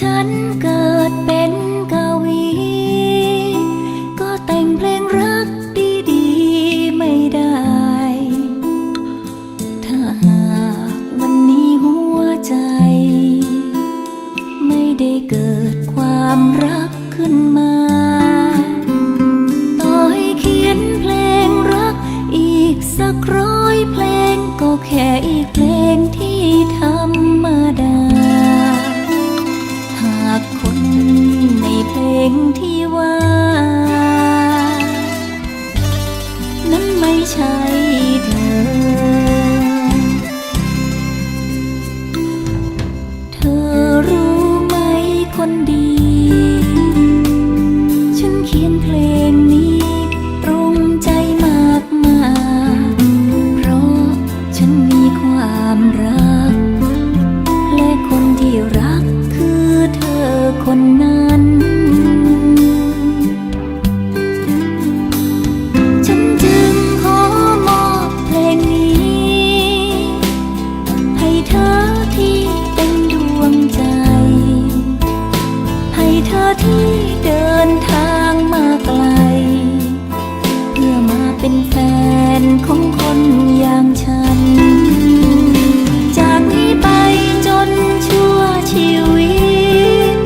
ฉันเกิดเป็นกวี ก็แต่งเพลงรักดีๆไม่ได้ ถ้าหากวันนี้หัวใจ ไม่ได้เกิดความรักขึ้นมา ต่อให้เขียนเพลงรักอีกสักร้อยเพลงก็แค่อีกเพลงที่ ไม่ใช่เธอ ที่เดินทางมาไกล เพื่อมาเป็นแฟนของคนอย่างฉัน จากนี้ไปจนชั่วชีวิต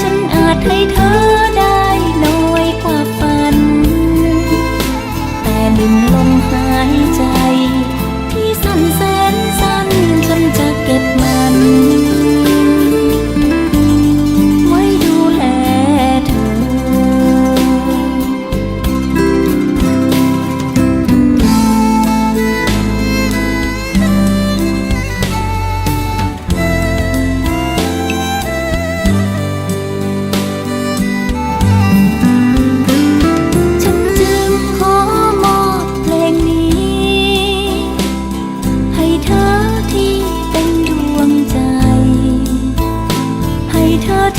ฉันอาจให้เธอได้น้อยกว่าฝัน แต่หนึ่งลมหายใจ ที่สั้นแสนสั้นฉันจะเก็บมัน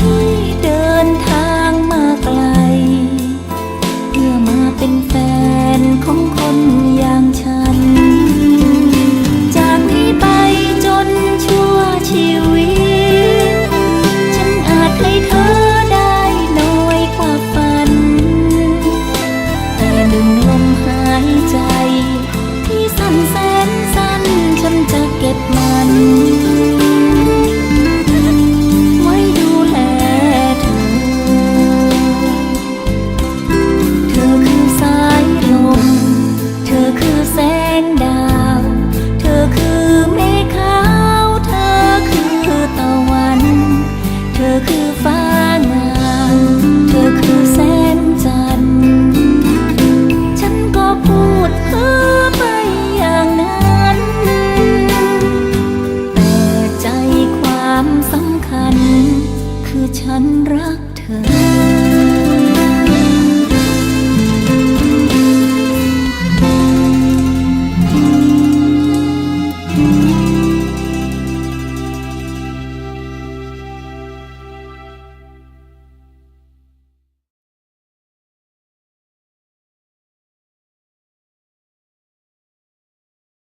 ที่เดินทาง good.